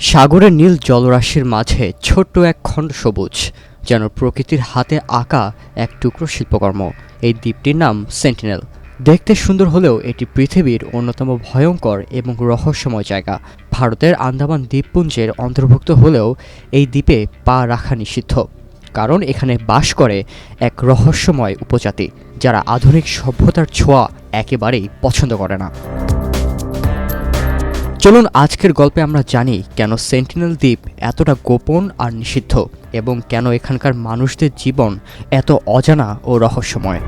সাগরের নীল জলরাশির মাঝে ছোট্ট এক খণ্ড সবুজ, যেন প্রকৃতির হাতে আঁকা এক টুকরো শিল্পকর্ম। এই দ্বীপটির নাম সেন্টিনেল দেখতে সুন্দর হলেও এটি পৃথিবীর অন্যতম ভয়ঙ্কর এবং রহস্যময় জায়গা। ভারতের আন্দামান দ্বীপপুঞ্জের অন্তর্ভুক্ত হলেও এই দ্বীপে পা রাখা নিষিদ্ধ, কারণ এখানে বাস করে এক রহস্যময় উপজাতি, যারা আধুনিক সভ্যতার ছোঁয়া একেবারেই পছন্দ করে না। চলুন আজকের গল্পে আমরা জানি কেন সেন্টিনেল দ্বীপ এতটা গোপন আর নিষিদ্ধ এবং কেন এখানকার মানুষদের জীবন এত অজানা ও রহস্যময়।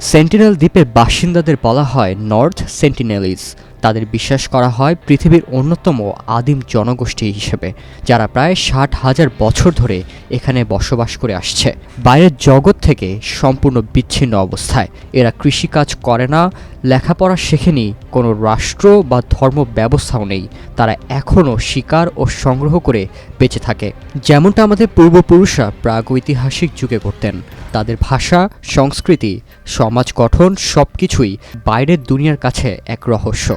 সেন্টিনেল দ্বীপের বাসিন্দাদের বলা হয় নর্থ সেন্টিনেলিস তাদের বিশ্বাস করা হয় পৃথিবীর অন্যতম আদিম জনগোষ্ঠী হিসেবে, যারা প্রায় ষাট হাজার বছর ধরে এখানে বসবাস করে আসছে। বাইরের জগৎ থেকে সম্পূর্ণ বিচ্ছিন্ন অবস্থায়। এরা কৃষিকাজ করে না লেখাপড়া শেখেনি, কোনো রাষ্ট্র বা ধর্ম ব্যবস্থাও নেই। তারা এখনও শিকার ও সংগ্রহ করে বেঁচে থাকে। যেমনটা আমাদের পূর্বপুরুষরা প্রাগৈতিহাসিক যুগে করতেন। তাদের ভাষা, সংস্কৃতি, সমাজ গঠন সব কিছুই বাইরের দুনিয়ার কাছে এক রহস্য।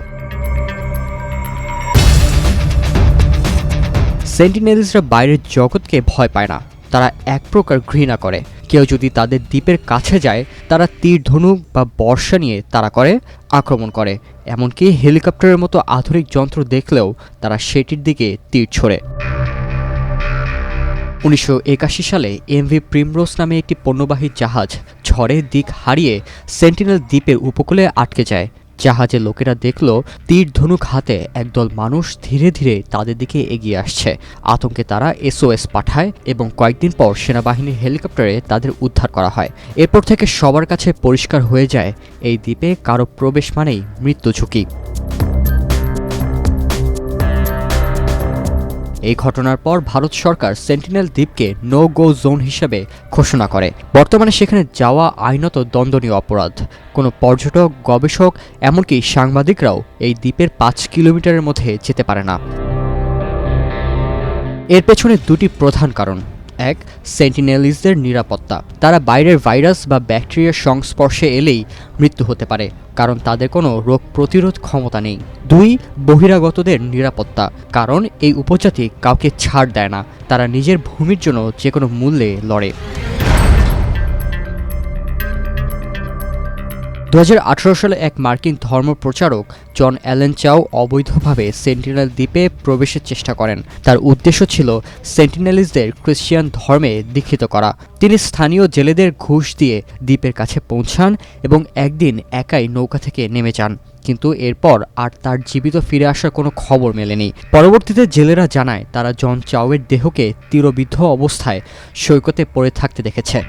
সেন্টিনেলসরা বাইরের জগৎকে ভয় পায় না। তারা এক প্রকার ঘৃণা করে। কেউ যদি তাদের দ্বীপের কাছে যায়, তারা তীর, ধনুক বা বর্ষা নিয়ে তারা করে, আক্রমণ করে। এমনকি হেলিকপ্টারের মতো আধুনিক যন্ত্র দেখলেও তারা সেটির দিকে তীর ছোড়ে। উনিশশো একাশি সালে এমভি প্রিমরোস নামে একটি পণ্যবাহী জাহাজ ঝড়ের দিক হারিয়ে সেন্টিনেল দ্বীপের উপকূলে আটকে যায়। জাহাজে লোকেরা দেখল তীর ধনুক হাতে একদল মানুষ ধীরে ধীরে তাদের দিকে এগিয়ে আসছে। আতঙ্কে তারা এসওএস পাঠায় এবং কয়েকদিন পর সেনাবাহিনীর হেলিকপ্টারে তাদের উদ্ধার করা হয়। এরপর থেকে সবার কাছে পরিষ্কার হয়ে যায়, এই দ্বীপে কারও প্রবেশ মানেই মৃত্যু ঝুঁকি। এই ঘটনার পর ভারত সরকার সেন্টিনেল দ্বীপকে নো গো জোন হিসেবে ঘোষণা করে। বর্তমানে সেখানে যাওয়া আইনত দণ্ডনীয় অপরাধ। কোনো পর্যটক, গবেষক, এমনকি সাংবাদিকরাও এই দ্বীপের পাঁচ কিলোমিটারের মধ্যে যেতে পারে না। এর পেছনে দুটি প্রধান কারণ। এক সেন্টিনেলিসদের নিরাপত্তা। তারা বাইরের ভাইরাস বা ব্যাকটেরিয়ার সংস্পর্শে এলেই মৃত্যু হতে পারে, কারণ তাদের কোনো রোগ প্রতিরোধ ক্ষমতা নেই। দুই, বহিরাগতদের নিরাপত্তা। কারণ এই উপজাতি কাউকে ছাড় দেয় না, তারা নিজের ভূমির জন্য যে কোনো মূল্যে লড়ে। দু হাজার আঠারো সালে এক মার্কিন ধর্ম প্রচারক জন অ্যালেন চাও অবৈধভাবে সেন্টিনেল দ্বীপে প্রবেশের চেষ্টা করেন। তার উদ্দেশ্য ছিল সেন্টিনেলিসদের খ্রিস্টিয়ান ধর্মে দীক্ষিত করা। তিনি স্থানীয় জেলেদের ঘুষ দিয়ে দ্বীপের কাছে পৌঁছান এবং একদিন একাই নৌকা থেকে নেমে যান। কিন্তু এরপর আর তার জীবিত ফিরে আসার কোনো খবর মেলেনি। পরবর্তীতে জেলেরা জানায়, তারা জন চাওয়ের দেহকে তীরবিদ্ধ অবস্থায় সৈকতে পড়ে থাকতে দেখেছে।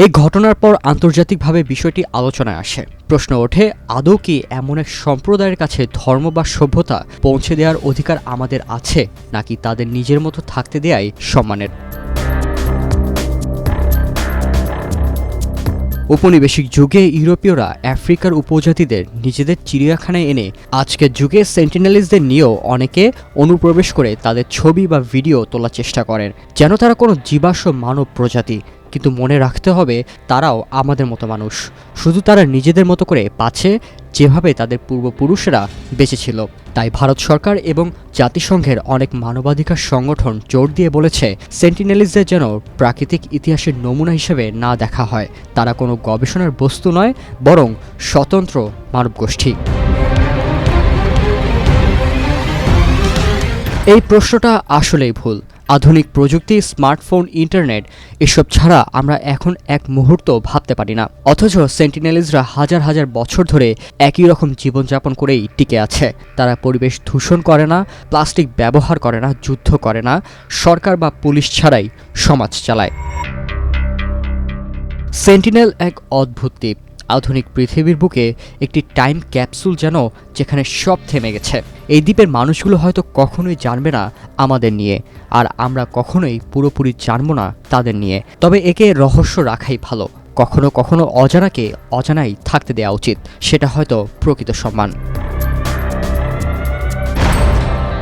এই ঘটনার পর আন্তর্জাতিকভাবে বিষয়টি আলোচনায় আসে। প্রশ্ন ওঠে, আদৌ কি এমন এক সম্প্রদায়ের কাছে ধর্ম বা সভ্যতা পৌঁছে দেওয়ার অধিকার আমাদের আছে, নাকি তাদের নিজের মতো থাকতে দেয়াই সম্মানের? ঔপনিবেশিক যুগে ইউরোপীয়রা আফ্রিকার উপজাতিদের নিজেদের চিড়িয়াখানায় এনে আজকের যুগে সেন্টিনেলিসদের নিয়েও অনেকে অনুপ্রবেশ করে তাদের ছবি বা ভিডিও তোলার চেষ্টা করেন, যেন তারা কোনো জীবাশ্ম মানব প্রজাতি কিন্তু মনে রাখতে হবে তারাও আমাদের মতো মানুষ। শুধু তারা নিজেদের মতো করে বাঁচে যেভাবে তাদের পূর্বপুরুষরা বেঁচেছিল। তাই ভারত সরকার এবং জাতিসংঘের অনেক মানবাধিকার সংগঠন জোর দিয়ে বলেছে সেন্টিনেলিসদের যেন প্রাকৃতিক ইতিহাসের নমুনা হিসেবে না দেখা হয়। তারা কোনো গবেষণার বস্তু নয়, বরং স্বতন্ত্র মানবগোষ্ঠী। এই প্রশ্নটা আসলেই ভুল। আধুনিক প্রযুক্তি, স্মার্টফোন, ইন্টারনেট, এসব ছাড়া আমরা এখন এক মুহূর্ত ভাবতে পারি না। অথচ সেন্টিনেলিজরা হাজার হাজার বছর ধরে একই রকম জীবনযাপন করেই টিকে আছে। তারা পরিবেশ দূষণ করে না, প্লাস্টিক ব্যবহার করে না, যুদ্ধ করে না, সরকার বা পুলিশ ছাড়াই সমাজ চালায়। সেন্টিনেল এক অদ্ভুত দ্বীপ। আধুনিক পৃথিবীর বুকে একটি টাইম ক্যাপসুল যেন যেখানে সব থেমে গেছে। এই দ্বীপের মানুষগুলো হয়তো কখনোই জানবে না আমাদের নিয়ে, আর আমরা কখনোই পুরোপুরি জানব না তাদের নিয়ে। তবে একে রহস্য রাখাই ভালো। কখনো কখনো অজানাকে অজানাই থাকতে দেওয়া উচিত, সেটা হয়তো প্রকৃত সম্মান।